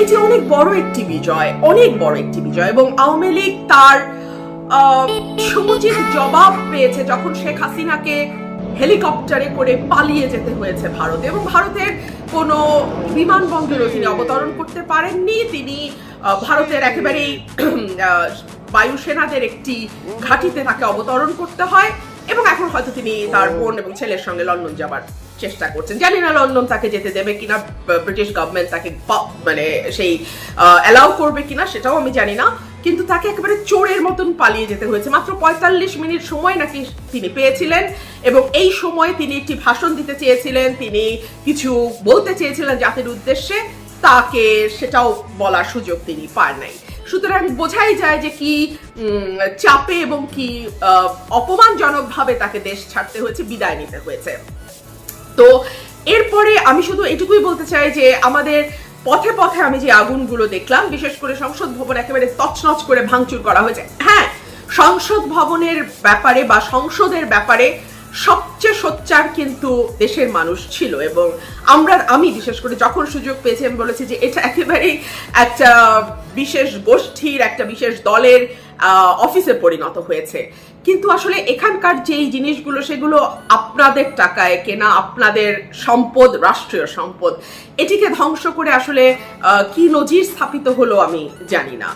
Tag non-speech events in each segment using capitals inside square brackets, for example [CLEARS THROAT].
এটি অনেক বড় একটি বিজয়, অনেক বড় একটি বিজয় এবং আওয়ামী লীগ তার সমুচিত জবাব পেয়েছে যখন শেখ হাসিনাকে হেলিকপ্টারে করে পালিয়ে যেতে হয়েছে ভারতে এবং ভারতের কোনো বিমানবন্দরে তিনি অবতরণ করতে পারেননি। তিনি ভারতের একেবারেই [CLEARS THROAT] বায়ুসেনাদের একটি ঘাঁটিতে তাকে অবতরণ করতে হয় এবং এখন হয়তো তিনি তার বোন এবং ছেলের সঙ্গে লন্ডন যাবার চেষ্টা করছেন। জানি না লন্ডন তাকে যেতে দেবে কিনা ব্রিটিশ গভর্নমেন্ট তাকে মানে সেই অ্যালাউ করবে কিনা সেটাও আমি জানি না। কিন্তু তাকে একেবারে চোরের মতন পালিয়ে যেতে হয়েছে। মাত্র পঁয়তাল্লিশ মিনিট সময় নাকি তিনি পেয়েছিলেন এবং এই সময় তিনি একটি ভাষণ দিতে চেয়েছিলেন। তিনি কিছু বলতে চেয়েছিলেন জাতির উদ্দেশ্যে। তাকে সেটাও বলার সুযোগ তিনি পান নাই। সুতরাং বোঝাই যায় যে কি চাপে এবং কি অপমানজনকভাবে তাকে দেশ ছাড়তে হয়েছে, বিদায় নিতে হয়েছে। তো এরপরে আমি শুধু এটুকুই বলতে চাই যে আমাদের পথে পথে আমি যে আগুনগুলো দেখলাম, বিশেষ করে সংসদ ভবন একেবারে তছনছ করে ভাঙচুর করা হয়েছে। হ্যাঁ সংসদ ভবনের ব্যাপারে বা সংসদের ব্যাপারে সবচেয়ে সোচ্চার কিন্তু দেশের মানুষ ছিল এবং আমরা, আমি বিশেষ করে যখন সুযোগ পেয়েছি, আমি বলেছি যে এটা একেবারেই একটা বিশেষ গোষ্ঠীর, একটা বিশেষ দলের অফিসে পরিণত হয়েছে। কিন্তু আসলে এখানকার যেই জিনিসগুলো, সেগুলো আপনাদের টাকায় কেনা, আপনাদের সম্পদ, রাষ্ট্রীয় সম্পদ, এটিকে ধ্বংস করে আসলে কি নজির স্থাপিত হলো আমি জানি না।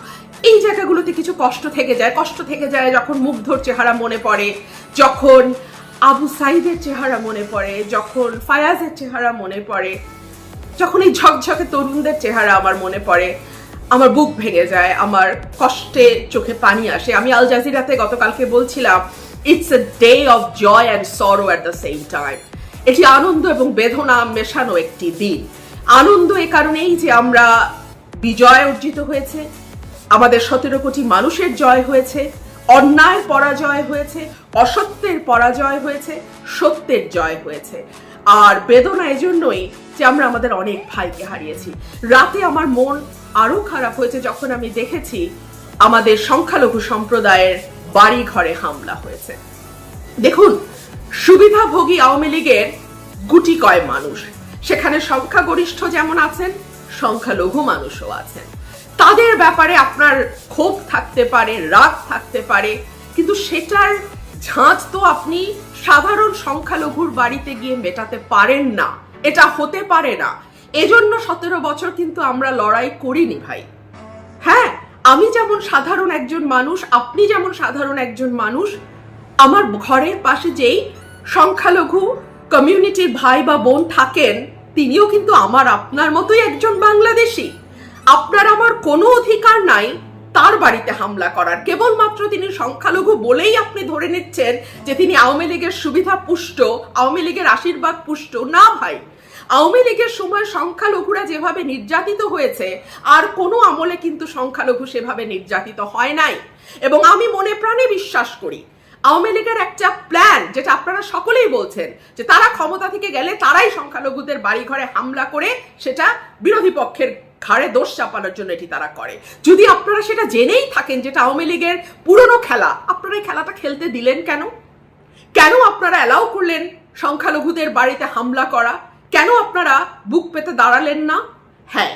এই জায়গাগুলোতে কিছু কষ্ট থেকে যায়। কষ্ট থেকে যায় যখন মুগ্ধর চেহারা মনে পড়ে, যখন আবু সাইদের চেহারা মনে পড়ে, যখন ফায়াজের চেহারা মনে পড়ে, যখন এই ঝকঝকে তরুণদের চেহারা আমার মনে পড়ে, আমার বুক ভেঙে যায়, আমার কষ্টে চোখে পানি আসে। আমি আল জাজিরাতে গতকালকে বলছিলাম it's a day of joy and sorrow at the same time এটি আনন্দ এবং বেদনা মেশানো একটি দিন। আনন্দ এ কারণেই যে আমরা বিজয় অর্জিত হয়েছে, আমাদের সতেরো কোটি মানুষের জয় হয়েছে অন্যায়ের পরাজয় হয়েছে, অসত্যের পরাজয় হয়েছে, সত্যের জয় হয়েছে। আর বেদনা এজন্যই যে আমরা আমাদের অনেক ভাইকে হারিয়েছি। রাতে আমার মন আরও খারাপ হয়েছে যখন আমি দেখেছি আমাদের সংখ্যালঘু সম্প্রদায়ের বাড়ি ঘরে হামলা হয়েছে। দেখুন, সুবিধাভোগী আওয়ামী লীগের গুটি কয় মানুষ। সেখানে সংখ্যাগরিষ্ঠ যেমন আছেন, সংখ্যালঘু মানুষও আছেন। তাদের ব্যাপারে আপনার ক্ষোভ থাকতে পারে, রাগ থাকতে পারে, কিন্তু সেটার ঝাঁজ তো আপনি সাধারণ সংখ্যালঘুর বাড়িতে গিয়ে মেটাতে পারেন না। এটা হতে পারে না। এজন্য সতেরো বছর কিন্তু আমরা লড়াই করিনি ভাই। হ্যাঁ আমি যেমন সাধারণ একজন মানুষ, আপনি যেমন সাধারণ একজন মানুষ, আমার ঘরের পাশে যেই সংখ্যালঘু কমিউনিটির ভাই বা বোন থাকেন, তিনিও কিন্তু আমার আপনার মতোই একজন বাংলাদেশী। আপনার আমার কোনো অধিকার নাই, তার বাড়িতে হামলা করার। কেবলমাত্র তিনি সংখ্যালঘু বলেই আপনি ধরে নিচ্ছেন যে তিনি আওয়ামী লীগের সুবিধা পুষ্ট, আওয়ামী লীগের আশীর্বাদ পুষ্ট। না ভাই, আওয়ামী লীগের সময় সংখ্যালঘুরা যেভাবে নির্যাতিত হয়েছে, আর কোনো আমলে কিন্তু সংখ্যালঘু সেভাবে নির্যাতিত হয় নাই। এবং আমি মনে প্রাণে বিশ্বাস করি, আওয়ামী লীগের একটা প্ল্যান, যেটা আপনারা সকলেই বলছেন, যে তারা ক্ষমতা থেকে গেলে তারাই সংখ্যালঘুদের বাড়িঘরে হামলা করে সেটা বিরোধী পক্ষের ঘাড়ে দোষ চাপানোর জন্য এটি তারা করে। যদি আপনারা সেটা জেনেই থাকেন যেটা আওয়ামী লীগের পুরনো খেলা, আপনারা খেলাটা খেলতে দিলেন কেন? কেন আপনারা অ্যালাউ করলেন সংখ্যালঘুদের বাড়িতে হামলা করা? কেন আপনারা বুক পেতে দাঁড়ালেন না? হ্যাঁ